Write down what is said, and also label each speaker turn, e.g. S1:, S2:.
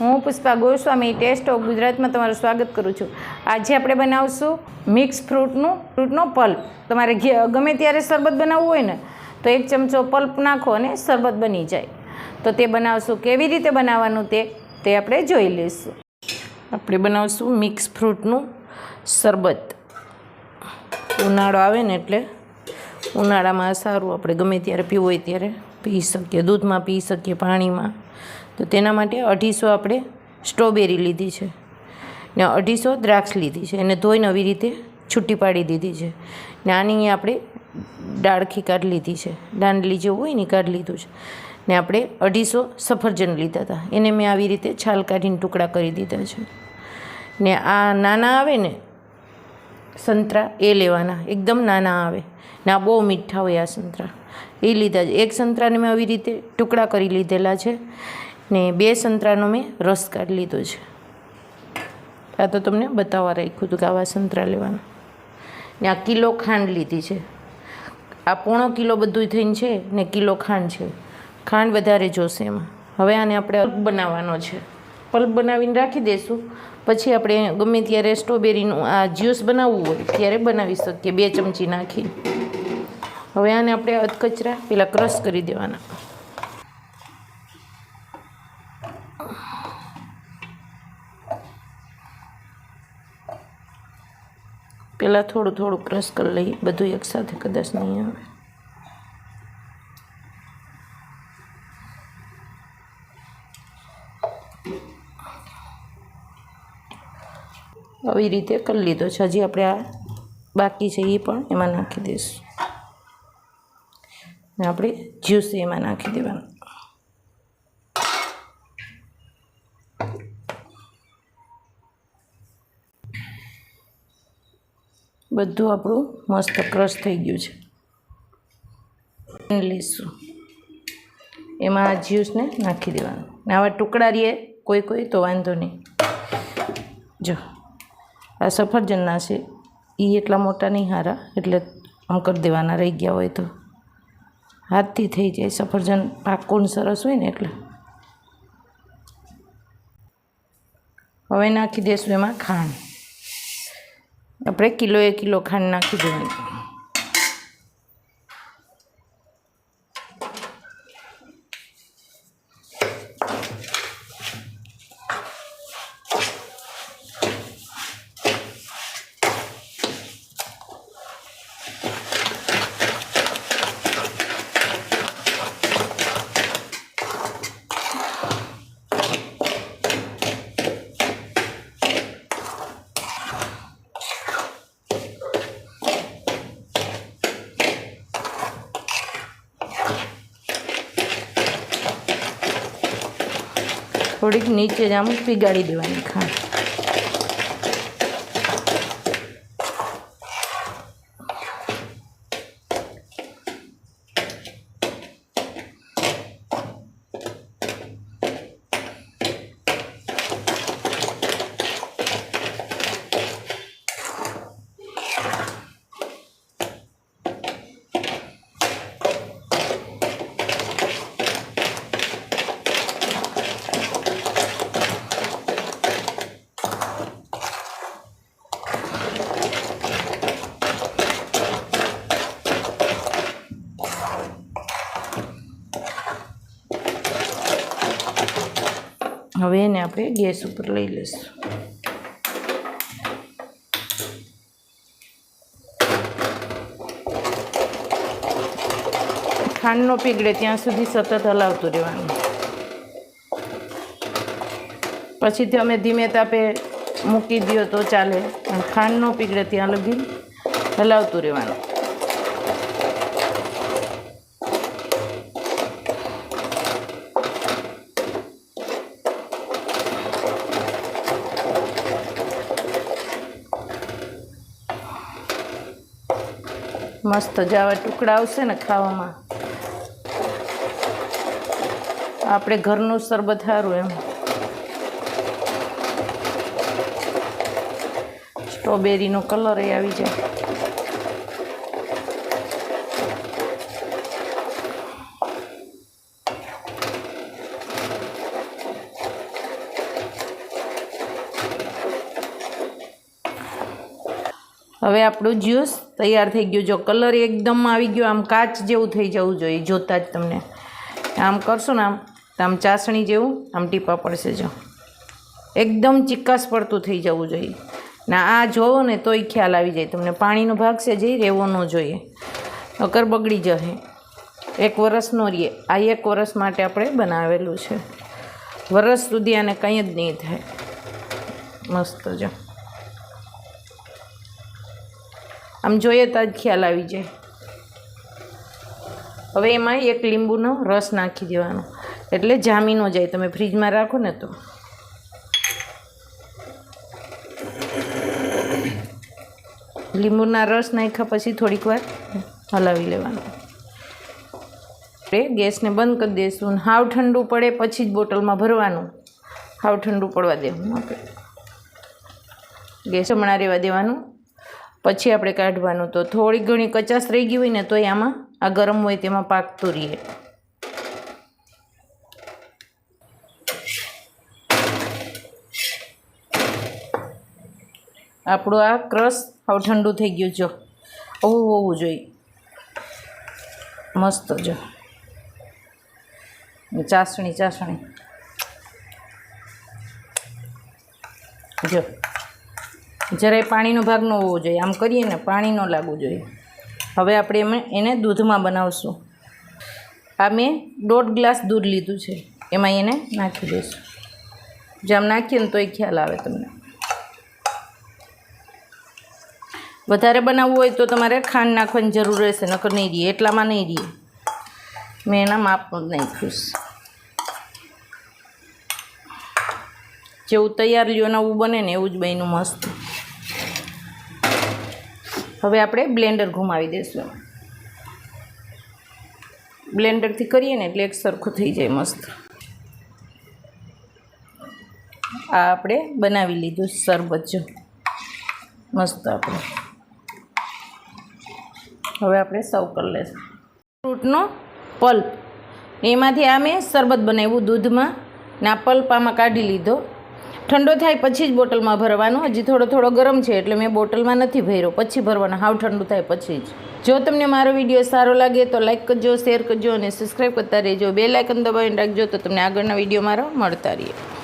S1: હું Pushpa Goswami test of ગુજરાતમાં તમારું સ્વાગત કરું છું. આજે આપણે બનાવશું મિક્સ ફ્રૂટનું ફ્રૂટનો પલ્પ. તમારે ગમે ત્યારે શરબત બનાવવું હોય ને, તો એક ચમચો પલ્પ નાખો અને શરબત બની જાય. તો તે બનાવશું. કેવી રીતે બનાવવાનું તે તે આપણે જોઈ લઈશું. આપણે બનાવશું મિક્સ ફ્રૂટનું શરબત. ઉનાળો આવે ને એટલે ઉનાળામાં સારું આપણે ગમે ત્યારે પીવું હોય ત્યારે પી શકીએ. દૂધમાં પી શકીએ, પાણીમાં. તો તેના માટે અઢીસો આપણે સ્ટ્રોબેરી લીધી છે ને અઢીસો દ્રાક્ષ લીધી છે એને ધોઈને આવી રીતે છૂટી પાડી દીધી છે. ને આની આપણે ડાળખી કાઢી લીધી છે. દાંડલી જેવું હોય ને કાઢ લીધું છે. ને આપણે અઢીસો સફરજન લીધા હતા. એને મેં આવી રીતે છાલ કાઢીને ટુકડા કરી દીધા છે. ને આ નાના આવે ને, સંતરા, એ લેવાના. એકદમ નાના આવે. ને આ બહુ મીઠા હોય આ સંતરા. એ લીધા છે. એક સંતરાને મેં આવી રીતે ટુકડા કરી લીધેલા છે. ને બે સંતરાનો મેં રસ કાઢી લીધો છે. આ તો તમને બતાવવા રાખ્યું હતું કે આવા સંતરા લેવાના. ને આ કિલો ખાંડ લીધી છે. આ પોણો કિલો બધું થઈને છે ને કિલો ખાંડ છે. ખાંડ વધારે જોશે એમાં. હવે આને આપણે પલ્પ બનાવવાનો છે. પલ્પ બનાવીને રાખી દઈશું પછી આપણે ગમે ત્યારે સ્ટ્રોબેરીનું આ જ્યુસ બનાવવું હોય ત્યારે બનાવી શકીએ બે ચમચી નાખી હવે આને આપણે અધકચરા, પેલા ક્રશ કરી દેવાના. પહેલાં થોડું થોડું ક્રશ કરી લઈએ. બધું એકસાથે કદાચ નહીં આવે. આવી રીતે કરી લીધો છે. હજી આપણે આ બાકી છે એ પણ એમાં નાખી દઈશું. આપણે જ્યુસ એમાં નાખી દેવાનું. બધું આપણું મસ્ત ક્રશ થઈ ગયું છે. લઈશું એમાં જ્યુસને નાખી દેવાનું. આવા ટુકડા રહીએ કોઈ કોઈ તો વાંધો નહીં. જો, આ સફરજનના છે. એ એટલા મોટા નહીં હારા, એટલે આમ કરી દેવાના, રહી ગયા હોય તો. હાથથી થઈ જાય. સફરજન પાકું સરસ હોય ને એટલે. હવે નાખી દઈશું એમાં ખાંડ. આપણે કિલો એ કિલો ખાંડ નાખી દેવાની થોડીક નીચે જ આમ પીગાડી દેવાની ખાંડ. હવે એને આપણે ગેસ ઉપર લઈ લઈશું. ખાંડ ન પીગળે ત્યાં સુધી સતત હલાવતું રહેવાનું. પછી તમે ધીમે તાપે મૂકી દો તો ચાલે. પણ ખાંડ ન પીગળે ત્યાં લગી હલાવતું રહેવાનું. મસ્ત જાવા ટુકડા આવશે ને ખાવામાં. આપણે ઘરનું શરબત સારું એમ. સ્ટ્રોબેરીનો કલર એ આવી જાય. હવે આપણું જ્યુસ તૈયાર થઈ ગયું. જો કલર એકદમ આવી ગયો, આમ કાચ જેવું થઈ જવું જોઈએ, જોતાં જ તમને. આમ કરશો ને આમ, તો આમ ચાસણી જેવું, આમ ટીપા પડશે જો. એકદમ ચિક્કાસ પડતું થઈ જવું જોઈએ. ના આ જોવો ને તોય ખ્યાલ આવી જાય. તમને પાણીનો ભાગ છે જે રહેવો ન જોઈએ. અકર બગડી જશે. એક વરસનો રીએ આ એક વરસ માટે આપણે બનાવેલું છે. વરસ સુધી આને કંઈ જ નહીં થાય. મસ્ત જો. આમ જોઈએ તો જ ખ્યાલ આવી જાય. હવે એમાં એક લીંબુનો રસ નાખી દેવાનો. એટલે જામી ન જાય. તમે ફ્રીજમાં રાખો ને તો. લીંબુના રસ નાખ્યા પછી થોડીક વાર હલાવી લેવાનું. આપણે ગેસને બંધ કરી દઈશું હાવ ઠંડુ પડે પછી જ બોટલમાં ભરવાનું. હાવ ઠંડુ પડવા દેવું આપણે. ગેસ હમણાં રહેવા દેવાનું. પછી આપણે કાઢવાનું. તો થોડી ઘણી કચાશ રહી ગઈ હોય ને તો આમાં આ ગરમ હોય તેમાં પાકતું રહીએ આપણું આ ક્રશ હવે ઠંડુ થઈ ગયું, જો. આવું હોવું જોઈએ. મસ્ત, જો. ચાસણી ચાસણી. જો. જરાય પાણીનો ભાગ ન હોવો જોઈએ. આમ કરીએ ને પાણી ન લાગવું જોઈએ. હવે આપણે એમ એને દૂધમાં બનાવશું. આ મેં દોઢ ગ્લાસ દૂધ લીધું છે. એમાં એને નાખી દઈશું. જેમ નાખીએ ને તો એ ખ્યાલ આવે તમને. વધારે બનાવવું હોય તો તમારે ખાંડ નાખવાની જરૂર રહેશે, નકર નહીં રહીએ એટલામાં નહીં રહીએ મેં એના માપ છે જેવું તૈયાર લ્યો નવું બને ને એવું જ બન્યું મસ્ત. હવે આપણે બ્લેન્ડર ઘુમાવી દઈશું બ્લેન્ડરથી કરીએ ને એટલે એક સરખું થઈ જાય મસ્ત. આ આપણે બનાવી લીધું શરબત જો. મસ્ત આપણે. હવે આપણે સર્વ કરી લઈશું ફ્રૂટનો પલ્પ. એમાંથી આ મેં શરબત બનાવ્યું દૂધમાં. ને આ પલ્પ આમાં કાઢી લીધો. ઠંડો થાય પછી જ બોટલમાં ભરવાનો. હજી થોડો થોડો ગરમ છે એટલે મેં બોટલમાં નથી ભર્યો. પછી ભરવાનો. હાવ ઠંડુ થાય પછી જ. જો તમને મારો વીડિયો સારો લાગે તો લાઇક કરજો, શેર કરજો અને સબસ્ક્રાઈબ કરતા રહેજો. બે લાઇકન દબાવીને રાખજો તો તમને આગળના વીડિયો મારા મળતા રહીએ.